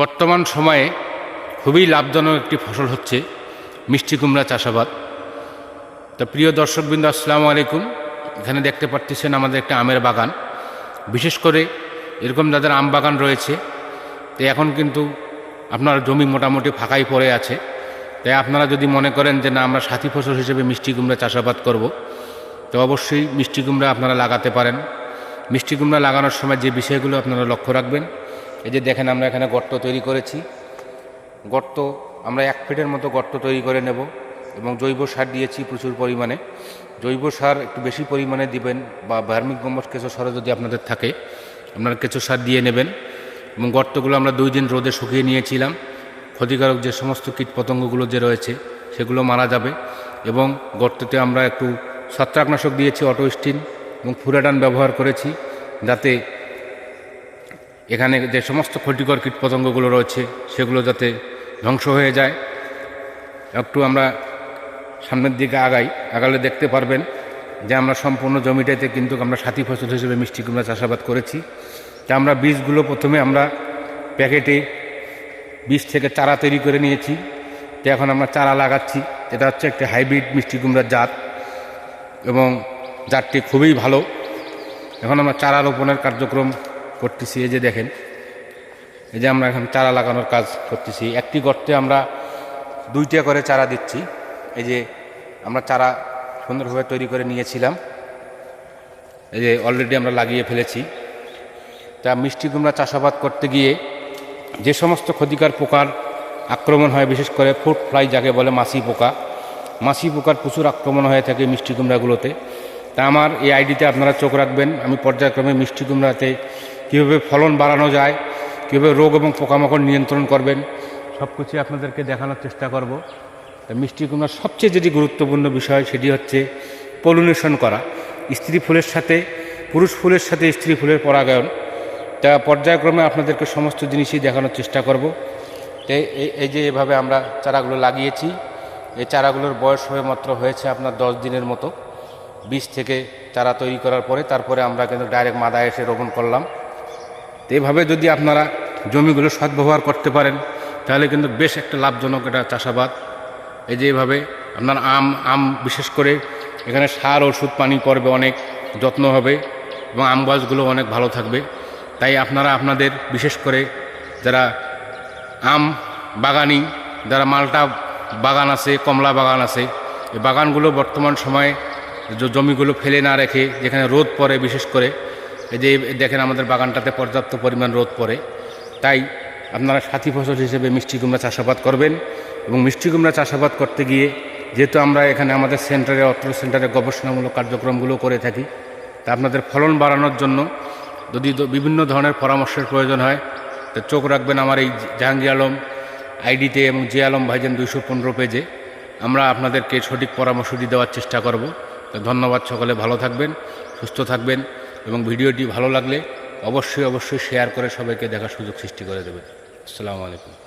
বর্তমান সময়ে খুবই লাভজনক একটি ফসল হচ্ছে মিষ্টি কুমড়া চাষাবাদ। তো প্রিয় দর্শকবৃন্দ, আসসালামু আলাইকুম। এখানে দেখতে পাচ্ছেন আমাদের একটা আমের বাগান। বিশেষ করে এরকম যাদের আম বাগান রয়েছে, তো এখন কিন্তু আপনার জমি মোটামুটি ফাঁকাই পড়ে আছে। তাই আপনারা যদি মনে করেন যে না, আমরা সাথী ফসল হিসেবে মিষ্টি কুমড়া চাষাবাদ করব, তো অবশ্যই মিষ্টি কুমড়া আপনারা লাগাতে পারেন। মিষ্টি কুমড়া লাগানোর সময় যে বিষয়গুলো আপনারা লক্ষ্য রাখবেন এই যে দেখেন আমরা এখানে গর্ত তৈরি করেছি। গর্ত, আমরা এক ফিটের মতো গর্ত তৈরি করে নেব এবং জৈব সার দিয়েছি প্রচুর পরিমাণে। জৈব সার একটু বেশি পরিমাণে দিবেন বা ভার্মিক কম্পোস্ট কেঁচো সারও যদি আপনাদের থাকে, আপনারা কেঁচো সার দিয়ে নেবেন। এবং গর্তগুলো আমরা দুই দিন রোদে শুকিয়ে নিয়েছিলাম। ক্ষতিকারক যে সমস্ত কীটপতঙ্গগুলো যে রয়েছে, সেগুলো মারা যাবে। এবং গর্ততে আমরা একটু ছত্রাকনাশক দিয়েছি অটো অটোস্টিন এবং ফুরাডান ব্যবহার করেছি, যাতে এখানে যে সমস্ত ক্ষতিকর কীটপতঙ্গগুলো রয়েছে, সেগুলো যাতে ধ্বংস হয়ে যায়। একটু আমরা সামনের দিকে আগাই, আগালে দেখতে পারবেন যে আমরা সম্পূর্ণ জমিটাতে কিন্তু আমরা সাথী ফসল হিসেবে মিষ্টি কুমড়া চাষাবাদ করেছি। তা আমরা বীজগুলো প্রথমে আমরা প্যাকেটে বীজ থেকে চারা তৈরি করে নিয়েছি। তো এখন আমরা চারা লাগাচ্ছি। এটা হচ্ছে একটি হাইব্রিড মিষ্টি কুমড়ার জাত এবং জাতটি খুবই ভালো। এখন আমরা চারা রোপণের কার্যক্রম করতেছি, এই যে দেখেন, এই যে আমরা এখন চারা লাগানোর কাজ করতেছি। একটি গর্তে আমরা দুইটা করে চারা দিচ্ছি। এই যে আমরা চারা সুন্দরভাবে তৈরি করে নিয়েছিলাম। এই যে অলরেডি আমরা লাগিয়ে ফেলেছি। তা মিষ্টি কুমড়া চাষাবাদ করতে গিয়ে যে সমস্ত ক্ষতিকর পোকার আক্রমণ হয়, বিশেষ করে ফ্রুট ফ্লাই যাকে বলে মাছি পোকা, মাছি পোকার প্রচুর আক্রমণ হয়ে থাকে মিষ্টি কুমড়াগুলোতে। তা আমার এই আইডিতে আপনারা চোখ রাখবেন। আমি পর্যায়ক্রমে মিষ্টি কুমড়াতে কীভাবে ফলন বাড়ানো যায়, কীভাবে রোগ এবং পোকামাকড় নিয়ন্ত্রণ করবেন সব কিছুই আপনাদেরকে দেখানোর চেষ্টা করব। তা মিষ্টি কুমড়ার সবচেয়ে যেটি গুরুত্বপূর্ণ বিষয় সেটি হচ্ছে পলিনেশন করা। স্ত্রী ফুলের সাথে, পুরুষ ফুলের সাথে স্ত্রী ফুলের পরাগায়ন। তা পর্যায়ক্রমে আপনাদেরকে সমস্ত জিনিসই দেখানোর চেষ্টা করব। তো এই এই যে এভাবে আমরা চারাগুলো লাগিয়েছি, এই চারাগুলোর বয়স হয়ে মাত্র হয়েছে আপনার দশ দিনের মতো। বীজ থেকে চারা তৈরি করার পরে তারপরে আমরা কিন্তু ডাইরেক্ট মাদায় এসে রোপণ করলাম। তো এভাবে যদি আপনারা জমিগুলো সদ্ব্যবহার করতে পারেন, তাহলে কিন্তু বেশ একটা লাভজনক এটা চাষাবাদ। এই যে এভাবে আপনার আম আম বিশেষ করে এখানে সার, ওষুধ, পানি পড়বে অনেক, যত্ন হবে এবং আম গাছগুলো অনেক ভালো থাকবে। তাই আপনারা আপনাদের বিশেষ করে যারা আম বাগানি, যারা মালটা বাগান আছে, কমলা বাগান আছে, এই বাগানগুলো বর্তমান সময়ে জমিগুলো ফেলে না রেখে যেখানে রোদ পড়ে বিশেষ করে এই যে দেখেন আমাদের বাগানটাতে পর্যাপ্ত পরিমাণ রোদ পড়ে, তাই আপনারা সাথী ফসল হিসেবে মিষ্টি কুমড়া চাষাবাদ করবেন এবং মিষ্টি কুমড়া চাষাবাদ করতে গিয়ে যেহেতু আমরা এখানে আমাদের সেন্টারে অত্র সেন্টারে গবেষণামূলক কার্যক্রমগুলো করে থাকি, তা আপনাদের ফলন বাড়ানোর জন্য যদি বিভিন্ন ধরনের পরামর্শের প্রয়োজন হয়, তো চোখ রাখবেন আমার এই জাহাঙ্গীর আলম আইডিতে এবং জে আলম ভাইজান দুইশো পনেরো পেজে। আমরা আপনাদেরকে সঠিক পরামর্শটি দেওয়ার চেষ্টা করব। তো ধন্যবাদ সকলে, ভালো থাকবেন, সুস্থ থাকবেন। এবং ভিডিওটি ভালো লাগলে অবশ্যই অবশ্যই শেয়ার করে সবাইকে দেখার সুযোগ সৃষ্টি করে দেবে আসসালামু আলাইকুম।